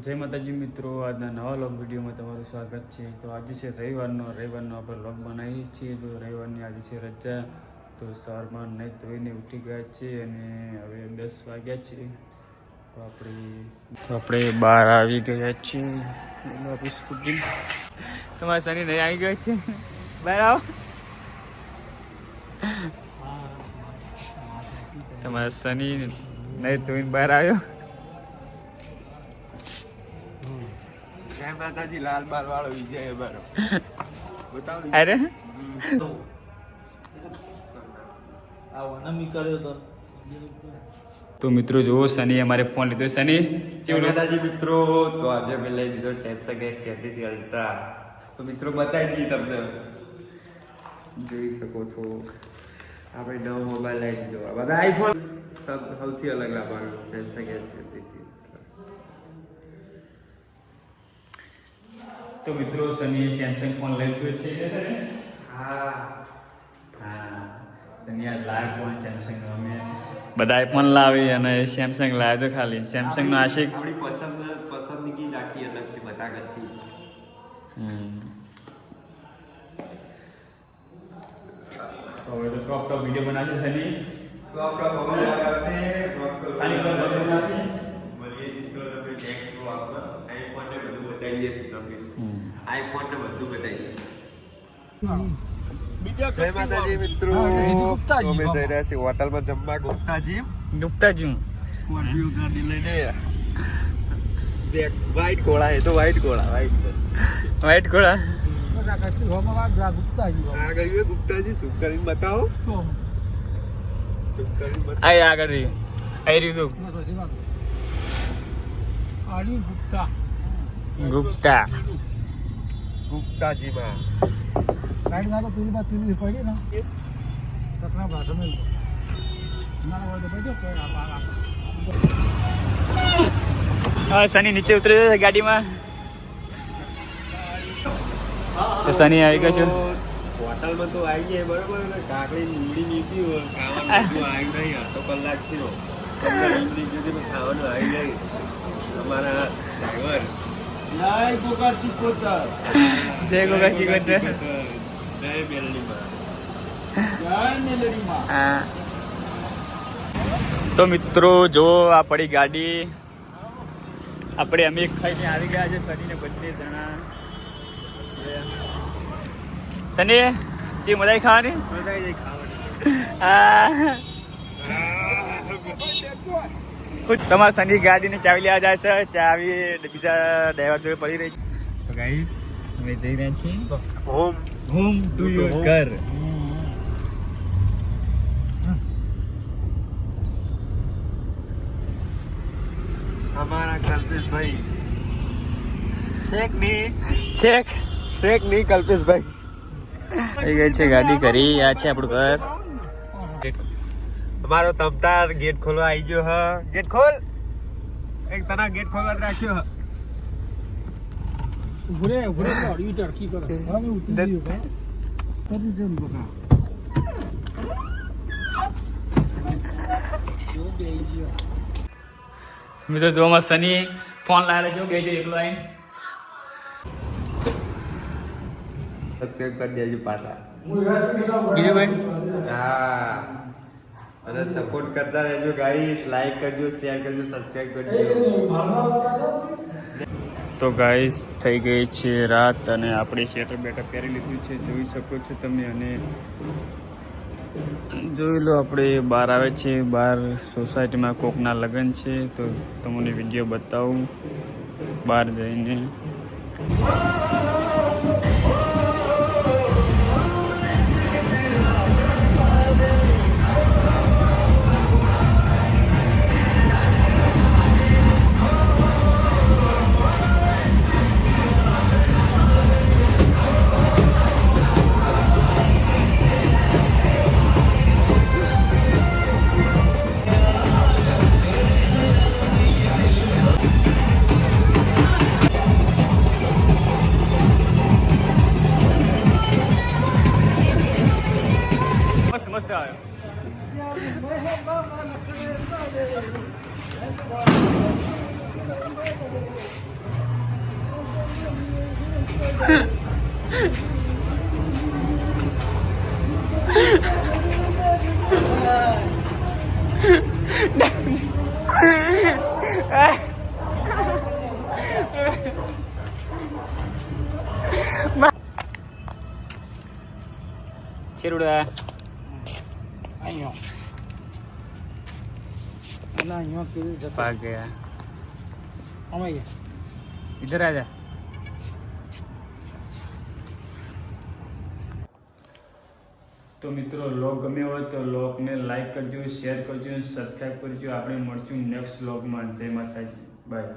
જય માતાજી મિત્રો, આજના નવા લોગ વિડીયોમાં તમારું સ્વાગત છે. તો આજે છે રવિવારનો રવિવારનો આપણે લોગ બનાવીએ છીએ. તો રવિવારની આજે છે રજા. તો સવારમાં નહીં ધોઈને ઉઠી ગયા છીએ અને હવે દસ વાગ્યા છે. તો આપણે આપણે બહાર આવી ગયા છીએ. આપણી તમારા શનિ નહીં આવી ગયા છે? બહાર આવો. તમારા શનિ નહીં ધોઈને બહાર આવ્યો. જય માતાજી લાલ બાલ વાળો વિજય બતાવો. અરે? આ વનમી કર્યો તો. તો મિત્રો જુઓ શનિ અમારે ફોન લીધો. શનિ જય માતાજી મિત્રો તો આજે મેં લઈ લીધો સેમસંગ એસ ટ્વેન્ટી અલ્ટ્રા. તો મિત્રો બતાવી દઈએ તમને. જોઈ શકો છો. આપણે નવો મોબાઈલ લઈ લીધો. બધા આઈફોન સૌથી અલગ લાવવાનું સેમસંગ એસ ટ્વેન્ટી તો મિત્રો સનીએ સેમસંગ ફોન લઈ લીધો છે. હા. હા. શનિ આ લાઈવ ફોન સેમસંગ અમે બધાએ ફોન લાવી અને સેમસંગ લાવ્યો તો ખાલી. સેમસંગ નો આશિક આપણી પસંદ પસંદગી રાખી આખી અલગ છે બધા કરતી હમ. હવે તો ટોપ ટોપ વીડિયો બનાવશે શનિ ટોપ આપણા ભગવાન આવશે સાની પર બધું બનાવશે મળીએ મિત્રો તમે નેક્સ્ટ બ્લોગમાં આઈફોન ને બધું બતાવી દઈશું તમને હમ. આઈફોન ને બધું બતાવી જય માતાજી મિત્રો. અમે જઈ રહ્યા છીએ હોટલમાં જમવા. ગુપ્તાજી. ગુપ્તાજી. સ્કોર્પિયો ગાડી લઈને. દેખ વ્હાઈટ ઘોડા એ તો વ્હાઈટ ઘોડા વ્હાઈટ વ્હાઈટ ઘોડા ગુપ્તાજી આ ગયું ગુપ્તાજી? ચૂપ કરીને બતાવો. ચૂપ કરીને બતાવો. આ આગળ રહ્યું ગુપ્તા. ગુપ્તા. ગુપ્તાજીમાં ગાડી ના તો પેલી બાદ પેલી પડી ને તકના ભાષા મેં ના હોય તો બેઠો કોઈ આ- આ- હા શનિ નીચે ઉતરી જશે ગાડીમાં તો શનિ આવી ગયો છે હોટલમાં તો આવી ગયા બરોબર ને કાકડી લીમડી નીકળી હોય ખાવાનું આવી નહીં અડધો કલાક થયો ખાવાનું આવી જાય અમારા ડ્રાઈવર જય ગોકાર સિકોતર જય ગોગા શીખવત જય મેલડીમાં. જય મેલડીમાં. હા. તો મિત્રો જો આ પડી ગાડી આપણે અમે ખાઈને આવી ગયા છે શનિને બંને જણા. શનિ જે મજા ખાવાની? મજા ખાવાની આ ખુદ તમારા શનિ ગાડીને ચાવી લેવા જાય છે. ચાવી બીજા ડ્રાઈવર જોડે પડી રહી છે. તો ગાઈસ અમે જઈ રહ્યા છીએ હોમ. હોમ ટુ યોર ઘર. અમારા કલ્પેશભાઈ. શેખની. શેખ શેખની કલ્પેશભાઈ. આવી ગઈ છે ગાડી કરી આ છે આપણું ઘર. અમારો તમતાર ગેટ ખોલવા આવી ગયો હ. ગેટ ખોલ. એક તના ગેટ ખોલવા રાખ્યો હ. ઉભરે ઉભરે અડવી ટરકી કરો હવે ઉતરી ગયો કા કરી જમ બકા. જો માં સની જોવામાં શનિ ફોન લાવે જો બે છે એકલો આઈ સબસ્ક્રાઇબ કરી દેજો પાછા. બીજું કોઈ? હા. અને સપોર્ટ કરતા રહેજો ગાઈસ લાઈક કરજો શેર કરજો સબસ્ક્રાઇબ કરજો. તો ગાઈસ થઈ ગઈ છે રાત અને આપણે શેટર બેટર પહેરી લીધું છે. જોઈ શકો છો તમે અને જોઈ લો આપણે બહાર આવે છે. બહાર સોસાયટીમાં કોકના લગ્ન છે. તો તમને વીડિયો બતાવું. બહાર જઈને. ya. Cheers. અહીંયા. અને અહીંયા કેવી જતો ભાગ ગયા. અમાય ઇધર આજા. તો મિત્રો લોગ ગમ્યો હોય તો લોગને લાઈક કરજો શેર કરજો અને સબસ્ક્રાઈબ કરજો. આપણે મળશું નેક્સ્ટ લોગમાં. જય માતાજી. બાય.